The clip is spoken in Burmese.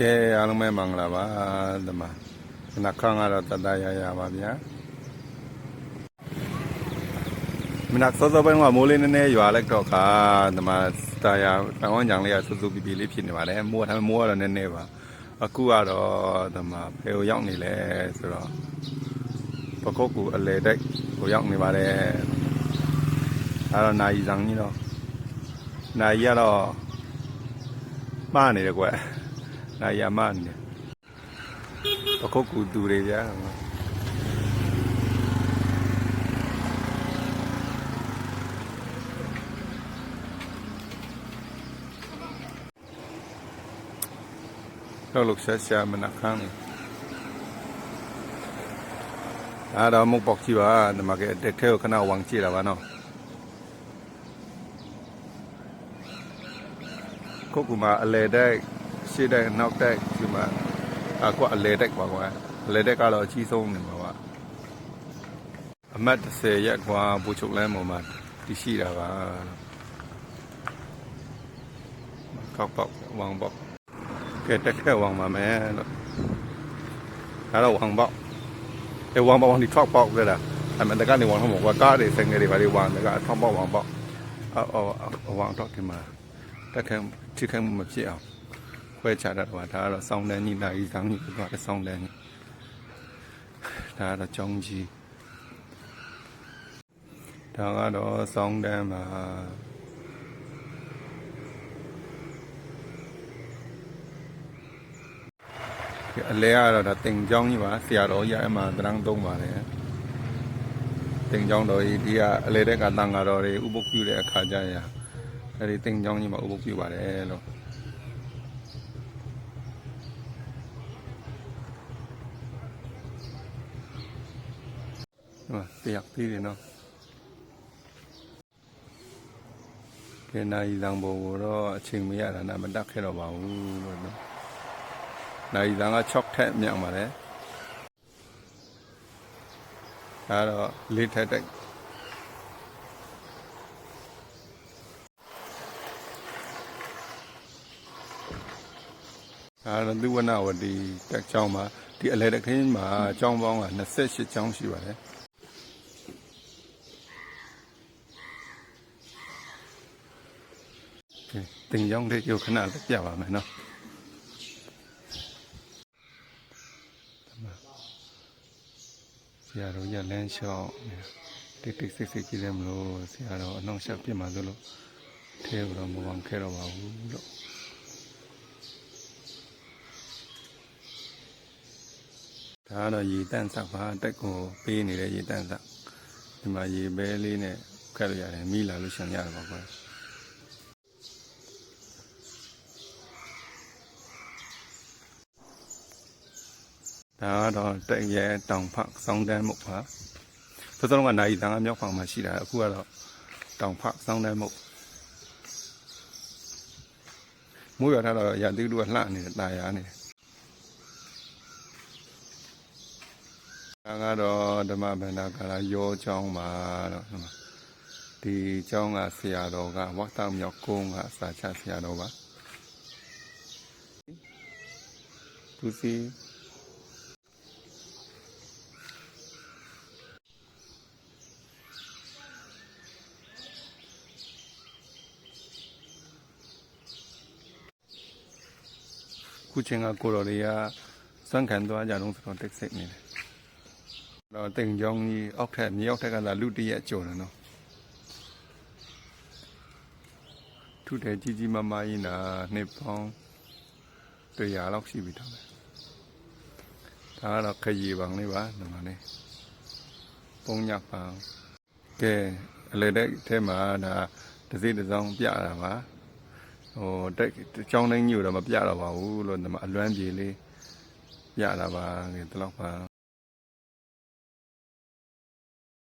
ကဲအားလုံးပဲမင်္ဂလာပါဓမ္မနှခမ်းကတော့တတရရပါဗျာမနက်စောစောပိုင်းကမိုးလေးနည်းနည်းရွာလိုက်တော့ခါဓမ္မစတာယာပန်ဝန်းကြံလေးကစူးစူးပီပီလေးဖြစ်နေပါလေမိုးကမိုးကတော့နည်းနည်းပါအခုကတော့ဓမ္မဘယ်ကိုရောက်နေလဲဆိုတော့ပခုတ်ကူအလေတိုက်ကိုရောက်နေပါတယ်အဲ့တော့နိုင်ဆောင်ကြီးတော့နိုင်ရတော့မှားနေတယ်ကွ ယ်နာယာမနေပခုတ်ကူတူတွေဗျာတော့လုဆက်ရှာမနာခန်းအားတော့မုတ်ပေါက်ကြည့်ပါဒီမှာကတက်ထဲကိုခဏဝางကြည့်တာပါနော်ခုတ်ကူမှာအလဲတဲ့ ရှေ့တက်နောက်တက်ဒီမှာအခုအလဲတက်ပါကွာအလဲတက်ကတော့အကြီးဆုံးနေမှာပါအမတ်30ရက်ကွာဘူချုပ်လမ်းပေါ်မှာတရှိတာပါကောက်ပေါက်ဝမ်ပေါက်ကဲတက်ခဲဝမ်ပါမယ်လို့ဒါတော့ဝမ်ပေါက်အဲဝမ်ပေါက်ဝမ်ဒီထောက်ပေါက်ကြတာအမန်တကနေဝမ်ထောက်ပေါက်ကွာကားတွေဆိုင်ငယ်တွေဘာတွေဝမ်တကထောက်ပေါက်ဝမ်ပေါက်အော်အော်ဝမ်တော့ဒီမှာတက်ခဲထိခဲမှုမဖြစ်အောင် ခွဲခြားတတ်တော့ဒါကတော့စောင်းတန်းကြီးလာကြီးစောင်းကြီးကတော့စောင်းတန်းကြီးဒါကတော့ကြောင်းကြီးဒါကတော့စောင်းတန်းမှာဒီအလဲကတော့ဒါတင်ကြောင်းကြီးပါဆရာတော်ကြီးအဲ့မှာတရံသုံးပါတယ်တင်ကြောင်းတော်ကြီးဒီကအလဲတဲ့ကတန်ဃာတော်တွေဥပုပ်ပြုတဲ့အခါကျရင်အဲ့ဒီတင်ကြောင်းကြီးမှာဥပုပ်ပြုပါတယ်လို့ ဟိုတရားပြီးတယ်နော်ကဲနိုင်သံဘုံကိုတော့အချိန်မရတာနဲ့မတက်ခဲ့တော့ပါဘူးလို့နော်နိုင်သံက6ထက်မြောက်ပါလေဒါတော့လေးထက်တက်ဒါတော့သုဝနဝတီတက်ချောင်းမှာဒီအလဲတခင်းမှာចောင်းပေါင်းက28ចောင်းရှိပါတယ် တင်ကြောင်းလေးကိုခဏလေးပြပါမယ်နော်ဆရာတော်ရလမ်းလျှောက်တိတ်တိတ်ဆိတ်ဆိတ်ကြည့်တယ်မလို့ဆရာတော်အနှောင့်အယှက်ပြစ်မှာဆိုလို့ထဲတော့မဝမ်းခဲတော့ပါဘူးလို့ဒါကတော့ရေတန့်ဆက်ပါတက်ကိုပေးနေတဲ့ရေတန့်ဆက်ဒီမှာရေပဲလေးနဲ့ခက်လို့ရတယ်မိလာလို့ရှင်ရတယ်ပါကွာ ဒါကတော့တက်ရဲတောင်ဖက်စောင်းတန်းမှုပါသတော်ကနိုင်တန်ကမြောက်ဖောင်မှာရှိတာအခုကတော့တောင်ဖက်စောင်းတန်းမှုမိုးရွာထားတော့ရာသီဥတုကလှနေတယ်တာယာနေတယ်ဒါကတော့ဓမ္မဗန္ဒကာလရောချောင်းပါတော့ဒီเจ้าကဆရာတော်ကဝတ်တောင်မြောက်ကုန်းကစာချဆရာတော်ပါသူစီ ခုချိန်ကကိုတော်တွေကစွန့်ခံသွားကြတော့ဆိုတော့တိတ်ဆိတ်နေတယ်။တော့တိမ်ကြောင်းကြီးအောက်ထက်မြေအောက်ထက်ကလာလူတရက်ကြုံတယ်နော်။ထုတယ်ကြီးကြီးမားမားကြီးနာနှစ်ပေါင်း100လောက်ရှိပြီတော့မယ်။ဒါကတော့ခရီးပန်းလေးပါဒီမှာနေ။ပုံညပန်းကဲအလေတဲ့အဲမှာဒါတစ်စိတစ်စောင်းပြတာပါ။ ဟိုတက်အကြောင်းတိုင်းညို့တော့မပြတော့ပါဘူးလို့ဒီမှာအလွမ်းပြေလေးပြတာပါငယ်တလောက်ပါ